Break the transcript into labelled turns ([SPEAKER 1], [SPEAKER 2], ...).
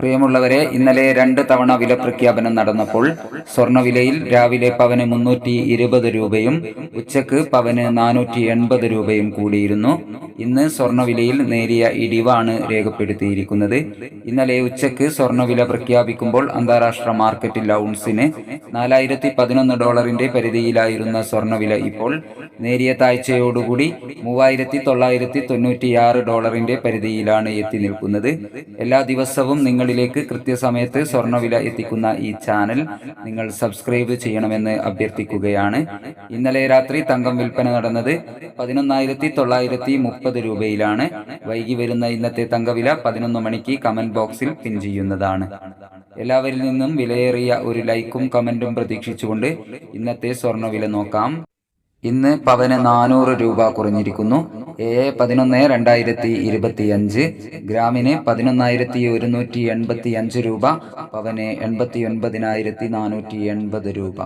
[SPEAKER 1] പ്രിയമുള്ളവരെ ഇന്നലെ രണ്ട് തവണ വില പ്രഖ്യാപനം നടന്നപ്പോൾ സ്വർണവിലയിൽ രാവിലെ പവന് മുന്നൂറ്റി ഇരുപത് രൂപയും ഉച്ചയ്ക്ക് പവന് നാനൂറ്റി എൺപത് രൂപയും കൂടിയിരുന്നു. ഇന്ന് സ്വർണവിലയിൽ നേരിയ ഇടിവാണ് രേഖപ്പെടുത്തിയിരിക്കുന്നത്. ഇന്നലെ ഉച്ചയ്ക്ക് സ്വർണവില പ്രഖ്യാപിക്കുമ്പോൾ അന്താരാഷ്ട്ര മാർക്കറ്റിൽ ഔൺസിന് നാലായിരത്തി പതിനൊന്ന് ഡോളറിന്റെ പരിധിയിലായിരുന്ന സ്വർണവില ഇപ്പോൾ നേരിയ താഴ്ചയോടുകൂടി മൂവായിരത്തി തൊള്ളായിരത്തി തൊണ്ണൂറ്റിയാറ് ഡോളറിന്റെ പരിധിയിലാണ് എത്തി നിൽക്കുന്നത്. എല്ലാ ദിവസവും നിങ്ങളിലേക്ക് കൃത്യസമയത്ത് സ്വർണവില എത്തിക്കുന്ന ഈ ചാനൽ നിങ്ങൾ സബ്സ്ക്രൈബ് ചെയ്യണമെന്ന് അഭ്യർത്ഥിക്കുകയാണ്. ഇന്നലെ രാത്രി തങ്കം വിൽപ്പന നടന്നത് പതിനൊന്നായിരത്തി തൊള്ളായിരത്തി മുപ്പത് രൂപയിലാണ്. വൈകി വരുന്ന ഇന്നത്തെ തങ്കവില പതിനൊന്ന് മണിക്ക് കമന്റ് ബോക്സിൽ പിൻ ചെയ്യുന്നതാണ്. എല്ലാവരിൽ നിന്നും വിലയേറിയ ഒരു ലൈക്കും കമന്റും പ്രതീക്ഷിച്ചുകൊണ്ട് ഇന്നത്തെ സ്വർണവില നോക്കാം. ഇന്ന് പവന് നാനൂറ് രൂപ കുറഞ്ഞിരിക്കുന്നു. ഏഴ് പതിനൊന്ന് രണ്ടായിരത്തി ഇരുപത്തി അഞ്ച് ഗ്രാമിന് പതിനൊന്നായിരത്തി ഒരുന്നൂറ്റി എൺപത്തി അഞ്ച് രൂപ പവന് എൺപത്തി ഒൻപതിനായിരത്തി നാനൂറ്റി എൺപത് രൂപ.